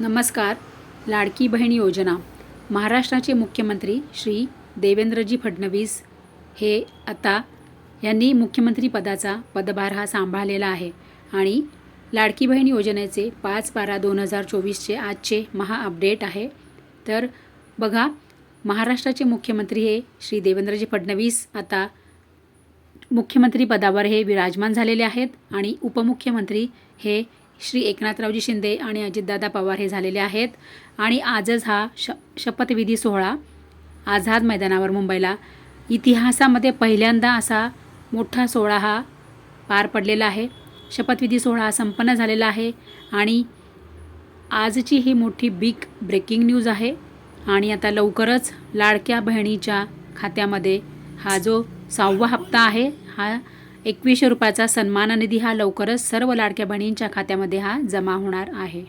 नमस्कार लाडकी बहीण योजना. महाराष्ट्राचे मुख्यमंत्री श्री देवेंद्रजी फडणवीस हे आता यांनी मुख्यमंत्रीपदाचा पदभार हा सांभाळलेला आहे आणि लाडकी बहीण योजनेचे पाच बारा दोन हजार चोवीसचे आजचे महा अपडेट आहे. तर बघा महाराष्ट्राचे मुख्यमंत्री हे श्री देवेंद्रजी फडणवीस आता मुख्यमंत्री पदावर हे विराजमान झालेले आहेत आणि उपमुख्यमंत्री हे श्री एकनाथरावजी शिंदे आणि अजितदादा पवार हे झालेले आहेत. आणि आजच हा श शपथविधी सोहळा आझाद मैदानावर मुंबईला. इतिहासामध्ये पहिल्यांदा असा मोठा सोहळा हा पार पडलेला आहे. शपथविधी सोहळा हा संपन्न झालेला आहे आणि आजची ही मोठी बिग ब्रेकिंग न्यूज आहे. आणि आता लवकरच लाडक्या बहिणीच्या खात्यामध्ये हा जो सहावा हप्ता आहे हा एकवीसशे रुपयाचा सन्मान निधी हा लवकरच सर्व लाडक्या बहिणींच्या खात्यामध्ये हा जमा होणार आहे.